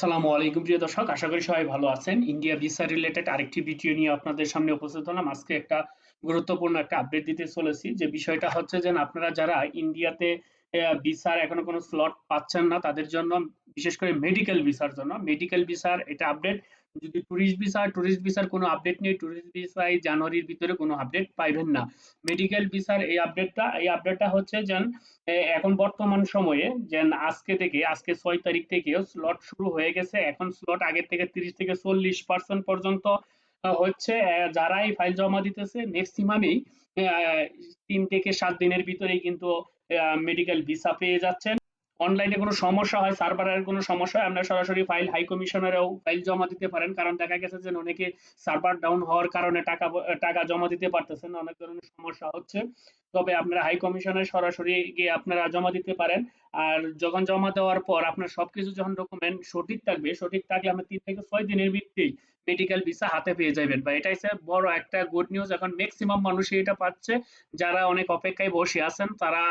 আসসালামু আলাইকুম প্রিয় দর্শক, আশা করি সবাই ভালো আছেন। ইন্ডিয়া ভিসা রিলেটেড আরেকটি ভিডিও নিয়ে আপনাদের সামনে উপস্থিত হলাম। আজকে একটা গুরুত্বপূর্ণ একটা আপডেট দিতে চলেছি। যে বিষয়টা হচ্ছে যে, আপনারা যারা ইন্ডিয়াতে ভিসার এখনও কোনো স্লট পাচ্ছেন না, তাদের জন্য বিশেষ করে মেডিকেল ভিসার জন্য। মেডিকেল ভিসার এটা আপডেট যদি ট্যুরিস্ট ভিসা ট্যুরিস্ট ভিসার কোনো আপডেট নেই ট্যুরিস্ট ভিসায় জানুয়ারির ভিতরে কোনো আপডেট পাইবেন না। মেডিকেল ভিসার এই আপডেটটা এই আপডেটটা হচ্ছে যেন এখন বর্তমান সময়ে যেন আজকে থেকে আজকে ছয় তারিখ থেকে স্লট শুরু হয়ে গেছে। এখন স্লট আগের থেকে তিরিশ থেকে চল্লিশ পার্সেন্ট পর্যন্ত হচ্ছে আহ, যারাই ফাইল জমা দিতেছে ম্যাক্সিমামই তিন থেকে সাত দিনের ভিতরেই কিন্তু মেডিকেল ভিসা পেয়ে যাচ্ছেন। অনলাইনে কোনো সমস্যা হয় সার্ভারের কোনো সমস্যা হয় আপনারা সরাসরি ফাইল হাই কমিশনারেও ফাইল জমা দিতে পারেন। কারণ দেখা গেছে যে অনেকে সার্ভার ডাউন হওয়ার কারণে টাকা টাকা জমা দিতে পারতেছেন অনেক ধরনের সমস্যা হচ্ছে। তবে আপনারা হাই কমিশনে সরাসরি গিয়ে আপনারা জমা দিতে পারেন। আর যখন জমা দেওয়ার পর আপনার সবকিছু যখন ডকুমেন্ট সঠিক থাকবে, সঠিক থাকলে আপনার তিন থেকে ছয় দিনের ভিত্তিতেই মেডিকেল ভিসা হাতে পেয়ে যাবেন। বা এটাই হচ্ছে বড় একটা গুড নিউজ এখন ম্যাক্সিমাম মানুষই এটা পাচ্ছে। যারা অনেক অপেক্ষায় বসে আছেন, তারা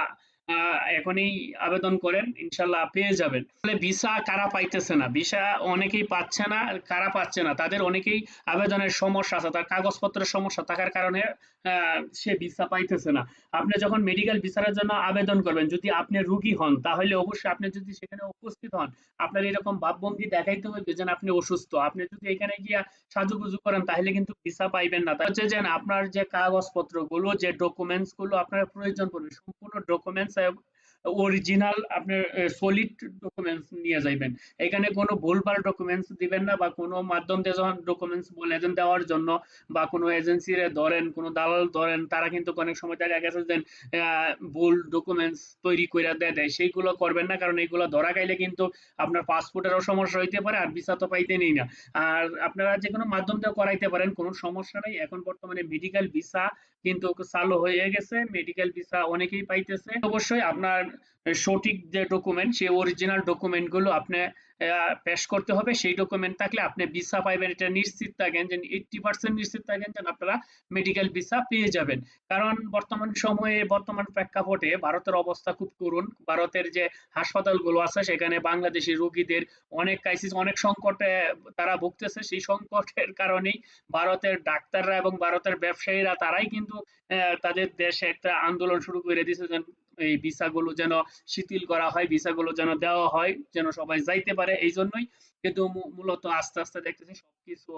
এখনই আবেদন করেন ইনশাল্লাহ পেয়ে যাবেন। তাহলে ভিসা কারা পাইতেছে না? ভিসা অনেকেই পাচ্ছে না, কারা পাচ্ছে না? তাদের অনেকেই আবেদনের সমস্যা আছে, তার কাগজপত্রের সমস্যা থাকার কারণে সে ভিসা পাইতেছে না। আপনি যখন মেডিকেল ভিসার জন্য আবেদন করবেন, যদি আপনি রুগী হন, তাহলে অবশ্যই আপনি যদি সেখানে উপস্থিত হন, আপনার এরকম ভাবভঙ্গি দেখাইতে হবে যেন আপনি অসুস্থ। আপনি যদি এখানে গিয়া সাজুগুজু করেন, তাহলে কিন্তু ভিসা পাইবেন না। হচ্ছে যে আপনার যে কাগজপত্রগুলো যে ডকুমেন্টসগুলো আপনার প্রয়োজন পড়বে, সম্পূর্ণ ডকুমেন্টস so অরিজিনাল আপনার সলিড ডকুমেন্টস নিয়ে যাইবেন। এখানে কোনো ভুলভাল ডকুমেন্টস দিবেন না বা কোনো মাধ্যম দিয়ে যখন ডকুমেন্টস বলে দেওয়ার জন্য বা কোনো এজেন্সির ধরেন, কোনো দালাল ধরেন, তারা কিন্তু অনেক সময় দেখা গেছে যে ভুল ডকুমেন্টস তৈরি করে দেয় দেয়। সেইগুলো করবেন না, কারণ এইগুলো ধরা খাইলে কিন্তু আপনার পাসপোর্টেরও সমস্যা হইতে পারে আর ভিসা তো পাইতে নেই না। আর আপনারা যে কোনো মাধ্যম দিয়ে করাইতে পারেন, কোনো সমস্যা নেই। এখন বর্তমানে মেডিকেল ভিসা কিন্তু চালু হয়ে গেছে। মেডিকেল ভিসা অনেকেই পাইতেছে। অবশ্যই আপনার সঠিক যে ডকুমেন্ট সেই অরিজিনাল ডকুমেন্টগুলো আপনি পেশ করতে হবে। সেই ডকুমেন্ট থাকলে আপনি ভিসা পাইবেন। এটা নিশ্চিত থাকেন যে এইটটি পার্সেন্ট নিশ্চিত থাকেন যে আপনারা মেডিকেল ভিসা পেয়ে যাবেন। কারণ বর্তমান সময়ে, বর্তমান প্রেক্ষাপটে ভারতের অবস্থা খুব করুণ। ভারতের যে হাসপাতালগুলো আছে, সেখানে বাংলাদেশি রোগীদের অনেক ক্রাইসিস অনেক সংকটে তারা ভুগতেছে। সেই সংকটের কারণেই ভারতের ডাক্তাররা এবং ভারতের ব্যবসায়ীরা তারাই কিন্তু তাদের দেশে একটা আন্দোলন শুরু করে দিয়েছে এই ভিসাগুলো যেন শিথিল করা হয়, ভিসাগুলো যেন দেওয়া হয়, যেন সবাই যাইতে পারে এই জন্যই। কিন্তু মূলত আস্তে আস্তে দেখতেছি সবকিছু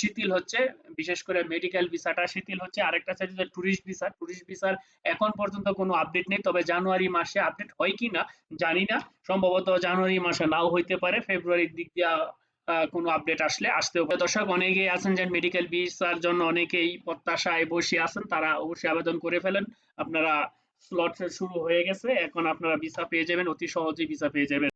শিথিল হচ্ছে, বিশেষ করে মেডিকেল ভিসাটা শিথিল হচ্ছে। আরেকটা সাইড যে ট্যুরিস্ট ভিসা ট্যুরিস্ট ভিসার এখন পর্যন্ত কোনো আপডেট নেই, তবে জানুয়ারি মাসে আপডেট হয় কি না জানি না। সম্ভবত জানুয়ারি মাসে নাও হইতে পারে, ফেব্রুয়ারির দিক দিয়া কোনো আপডেট আসলে আসতে পারে। দর্শক, অনেকেই আছেন যে মেডিকেল ভিসার জন্য অনেকেই প্রত্যাশায় বসে আছেন, তারা অবশ্যই আবেদন করে ফেলেন। আপনারা স্লট শুরু হয়ে গেছে। এখন আপনারা ভিসা পেয়ে যাবেন অতি সহজেই ভিসা পেয়ে যাবেন।